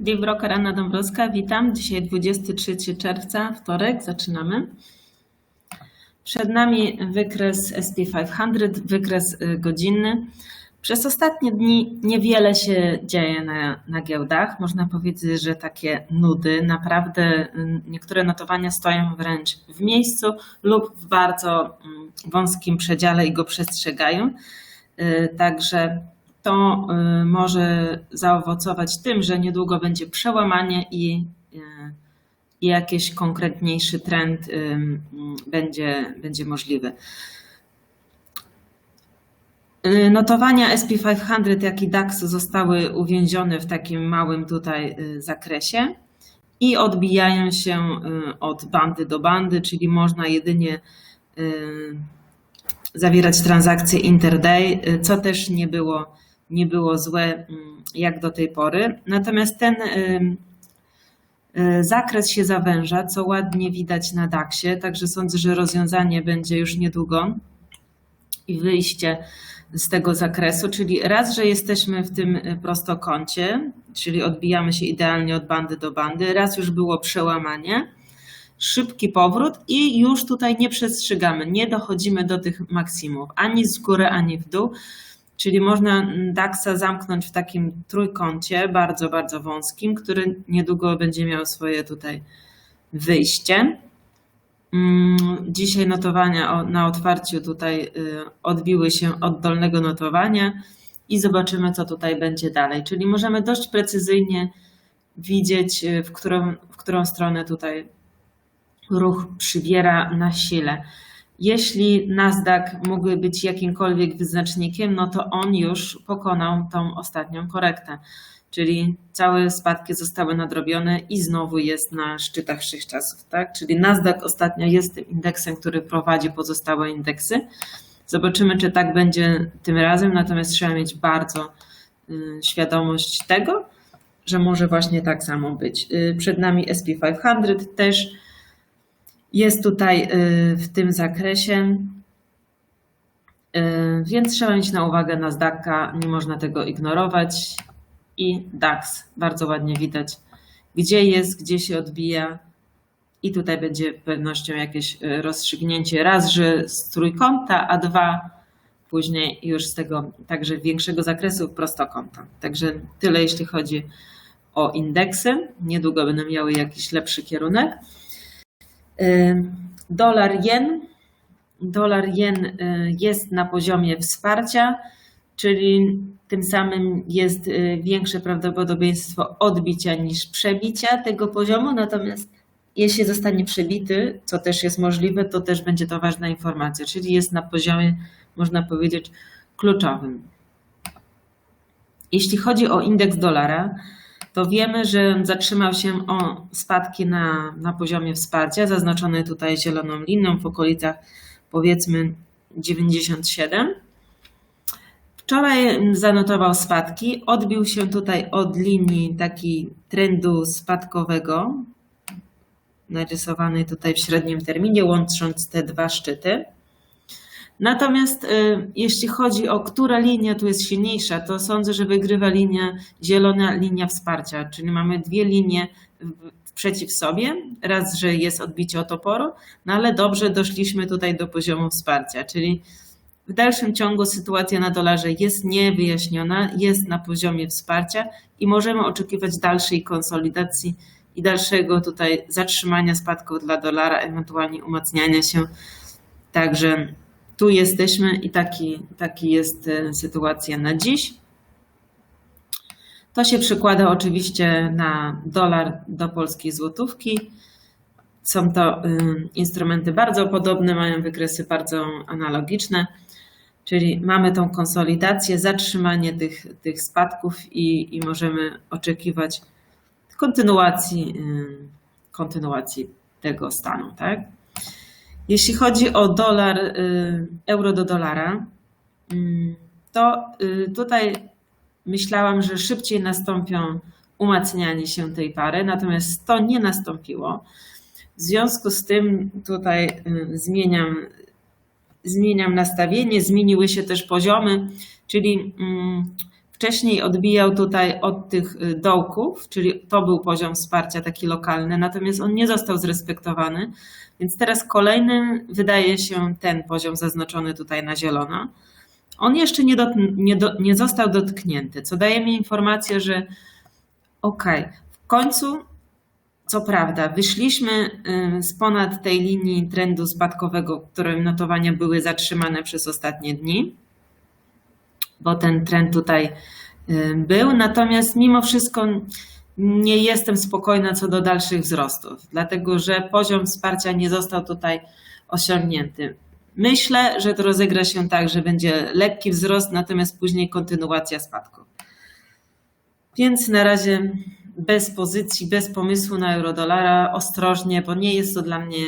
Deep Broker Anna Dąbrowska, witam. Dzisiaj 23 czerwca, wtorek, zaczynamy. Przed nami wykres SP500, wykres y, godzinny. Przez ostatnie dni niewiele się dzieje na, na giełdach. Można powiedzieć, że takie nudy. Naprawdę y, niektóre notowania stoją wręcz w miejscu lub w bardzo mm, wąskim przedziale i go przestrzegają. Y, Także to y, może zaowocować tym, że niedługo będzie przełamanie i, y, i jakiś konkretniejszy trend y, będzie, będzie możliwy. Notowania SP500, jak i DAX zostały uwięzione w takim małym tutaj zakresie i odbijają się od bandy do bandy, czyli można jedynie zawierać transakcje interday, co też nie było, nie było złe mm, jak do tej pory. Natomiast ten y, y, zakres się zawęża, co ładnie widać na DAX-ie, także sądzę, że rozwiązanie będzie już niedługo i wyjście z tego zakresu, czyli raz, że jesteśmy w tym y, prostokącie, czyli odbijamy się idealnie od bandy do bandy, raz już było przełamanie, szybki powrót i już tutaj nie przestrzegamy, nie dochodzimy do tych maksimów, ani z góry, ani w dół, czyli można DAX-a zamknąć w takim trójkącie, bardzo, bardzo wąskim, który niedługo będzie miał swoje tutaj wyjście. Mm, Dzisiaj notowania na otwarciu tutaj y, odbiły się od dolnego notowania i zobaczymy, co tutaj będzie dalej. Czyli możemy dość precyzyjnie widzieć, y, w którą, w którą stronę tutaj ruch przybiera na sile. Jeśli Nasdaq mógłby być jakimkolwiek wyznacznikiem, no to on już pokonał tą ostatnią korektę. Czyli całe spadki zostały nadrobione i znowu jest na szczytach wszechczasów, tak? Czyli Nasdaq ostatnio jest tym indeksem, który prowadzi pozostałe indeksy. Zobaczymy, czy tak będzie tym razem, natomiast trzeba mieć bardzo y, świadomość tego, że może właśnie tak samo być. Y, Przed nami SP500 też jest tutaj y, w tym zakresie, Y, więc trzeba mieć na uwagę Nasdaqa, nie można tego ignorować. I DAX, bardzo ładnie widać, gdzie jest, gdzie się odbija. I tutaj będzie pewnością jakieś y, rozstrzygnięcie. Raz, że z trójkąta, a dwa później już z tego także większego zakresu prostokąta. Także tyle, jeśli chodzi o indeksy. Niedługo będą miały jakiś lepszy kierunek. Y, Dolar jen. Dolar jen y, jest na poziomie wsparcia, czyli tym samym jest y, większe prawdopodobieństwo odbicia niż przebicia tego poziomu. Natomiast jeśli zostanie przebity, co też jest możliwe, to też będzie to ważna informacja, czyli jest na poziomie, można powiedzieć, kluczowym. Jeśli chodzi o indeks dolara, to wiemy, że zatrzymał się o spadki na, na poziomie wsparcia, zaznaczone tutaj zieloną linią w okolicach powiedzmy 97. Wczoraj zanotował spadki, odbił się tutaj od linii takiej trendu spadkowego, narysowanej tutaj w średnim terminie, łącząc te dwa szczyty. Natomiast y, jeśli chodzi o która linia tu jest silniejsza, to sądzę, że wygrywa linia zielona, linia wsparcia, czyli mamy dwie linie przeciw sobie. Raz, że jest odbicie od oporu, no ale dobrze doszliśmy tutaj do poziomu wsparcia, czyli w dalszym ciągu sytuacja na dolarze jest niewyjaśniona, jest na poziomie wsparcia i możemy oczekiwać dalszej konsolidacji i dalszego tutaj zatrzymania spadków dla dolara, ewentualnie umacniania się. Także tu jesteśmy i taki, taki jest e, sytuacja na dziś. To się przekłada oczywiście na dolar do polskiej złotówki. Są to y, instrumenty bardzo podobne, mają wykresy bardzo analogiczne, czyli mamy tą konsolidację, zatrzymanie tych, tych spadków i, i możemy oczekiwać kontynuacji, y, kontynuacji tego stanu. Tak? Jeśli chodzi o dolar, y, euro do dolara, mm, to y, tutaj myślałam, że szybciej nastąpią umacnianie się tej pary, natomiast to nie nastąpiło. W związku z tym tutaj y, zmieniam, zmieniam nastawienie, zmieniły się też poziomy, czyli mm, Wcześniej odbijał tutaj od tych y, dołków, czyli to był poziom wsparcia taki lokalny, natomiast on nie został zrespektowany, więc teraz kolejnym wydaje się ten poziom zaznaczony tutaj na zielono. On jeszcze nie, nie, do, nie został dotknięty, co daje mi informację, że ok, w końcu, co prawda, wyszliśmy y, z ponad tej linii trendu spadkowego, którym notowania były zatrzymane przez ostatnie dni bo ten trend tutaj y, był. Natomiast mimo wszystko nie jestem spokojna co do dalszych wzrostów, dlatego że poziom wsparcia nie został tutaj osiągnięty. Myślę, że to rozegra się tak, że będzie lekki wzrost, natomiast później kontynuacja spadku. Więc na razie bez pozycji, bez pomysłu na euro-dolara, ostrożnie, bo nie jest to dla mnie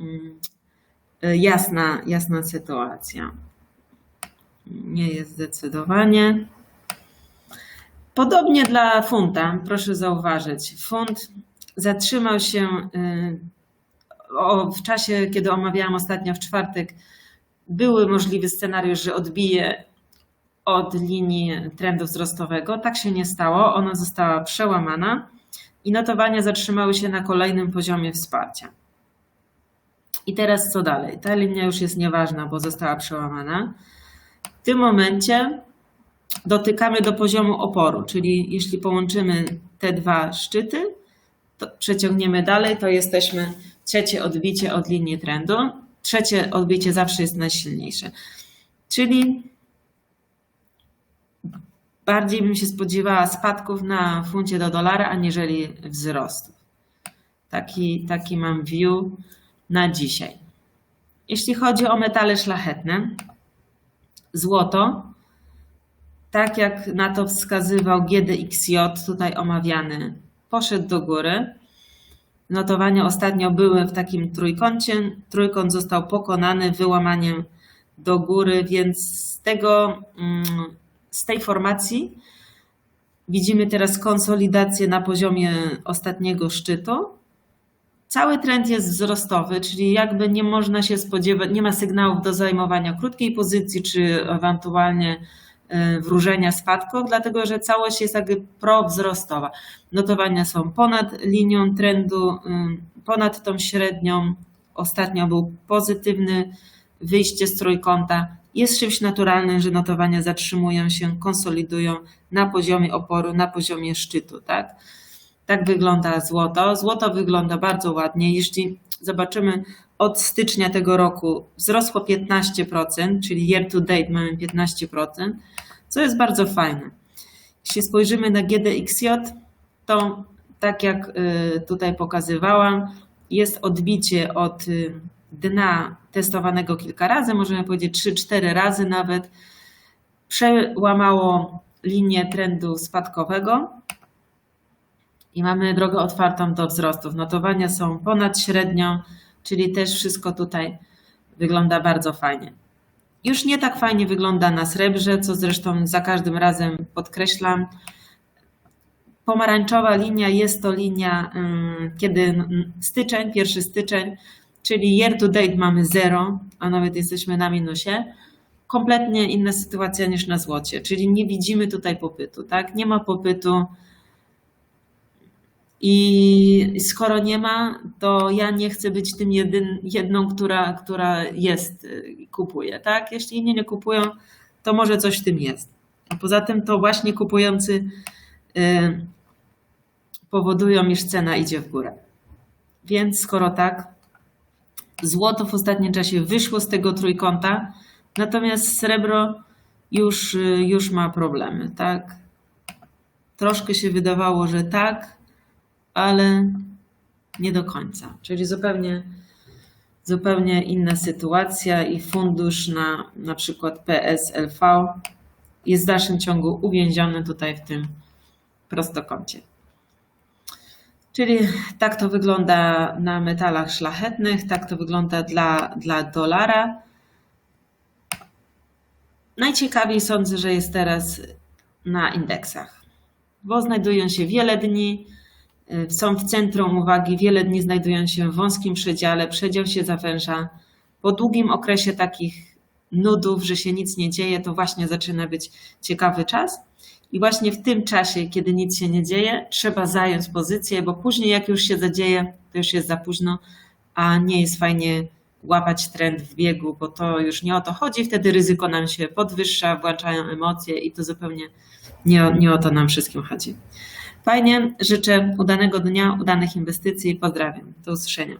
mm, jasna, jasna sytuacja. Nie jest zdecydowanie. Podobnie dla funta, proszę zauważyć. Funt zatrzymał się y, w czasie, kiedy omawiałam ostatnio w czwartek. Były możliwy scenariusz, że odbije od linii trendu wzrostowego. Tak się nie stało. Ona została przełamana i notowania zatrzymały się na kolejnym poziomie wsparcia. I teraz co dalej? Ta linia już jest nieważna, bo została przełamana. W tym momencie dotykamy do poziomu oporu, czyli jeśli połączymy te dwa szczyty, to przeciągniemy dalej, to jesteśmy trzecie odbicie od linii trendu. Trzecie odbicie zawsze jest najsilniejsze. Czyli bardziej bym się spodziewała spadków na funcie do dolara, aniżeli wzrostów. Taki, taki mam view na dzisiaj. Jeśli chodzi o metale szlachetne, złoto, tak jak na to wskazywał GDXJ, tutaj omawiany, poszedł do góry. Notowania ostatnio były w takim trójkącie. Trójkąt został pokonany wyłamaniem do góry, więc z tego, mm, z tej formacji widzimy teraz konsolidację na poziomie ostatniego szczytu. Cały trend jest wzrostowy, czyli jakby nie można się spodziewać, nie ma sygnałów do zajmowania krótkiej pozycji, czy ewentualnie e, wróżenia spadków, dlatego że całość jest jakby prowzrostowa. Notowania są ponad linią trendu, ponad tą średnią. Ostatnio był pozytywny wyjście z trójkąta. Jest czymś naturalnym, że notowania zatrzymują się, konsolidują na poziomie oporu, na poziomie szczytu, tak? Tak wygląda złoto. Złoto wygląda bardzo ładnie. Jeśli zobaczymy od stycznia tego roku wzrosło 15%, czyli year to date mamy 15%, co jest bardzo fajne. Jeśli spojrzymy na GDXJ, to tak jak y, tutaj pokazywałam, jest odbicie od y, dna testowanego kilka razy, możemy powiedzieć 3-4 razy nawet. Przełamało linię trendu spadkowego i mamy drogę otwartą do wzrostów. Notowania są ponad średnią, czyli też wszystko tutaj wygląda bardzo fajnie. Już nie tak fajnie wygląda na srebrze, co zresztą za każdym razem podkreślam. Pomarańczowa linia jest to linia, mm, kiedy styczeń, pierwszy styczeń, czyli year to date mamy zero, a nawet jesteśmy na minusie. Kompletnie inna sytuacja niż na złocie, czyli nie widzimy tutaj popytu, tak? Nie ma popytu i skoro nie ma, to ja nie chcę być tym jedyn, jedną, która, która jest, y, kupuje. Tak? Jeśli inni nie kupują, to może coś w tym jest. A poza tym to właśnie kupujący y, powodują, iż cena idzie w górę. Więc skoro tak, złoto w ostatnim czasie wyszło z tego trójkąta, natomiast srebro już, y, już ma problemy. Tak? Troszkę się wydawało, że tak, ale nie do końca. Czyli zupełnie, zupełnie inna sytuacja i fundusz na na przykład PSLV jest w dalszym ciągu uwięziony tutaj w tym prostokącie. Czyli tak to wygląda na metalach szlachetnych, tak to wygląda dla, dla dolara. Najciekawiej sądzę, że jest teraz na indeksach, bo znajdują się wiele dni, są w centrum uwagi, wiele dni znajdują się w wąskim przedziale, przedział się zawęża. Po długim okresie takich nudów, że się nic nie dzieje, to właśnie zaczyna być ciekawy czas. I właśnie w tym czasie, kiedy nic się nie dzieje, trzeba zająć pozycję, bo później, jak już się zadzieje, to już jest za późno, a nie jest fajnie łapać trend w biegu, bo to już nie o to chodzi. Wtedy ryzyko nam się podwyższa, włączają emocje i to zupełnie nie o, nie o to nam wszystkim chodzi. Fajnie, życzę udanego dnia, udanych inwestycji. Pozdrawiam. Do usłyszenia.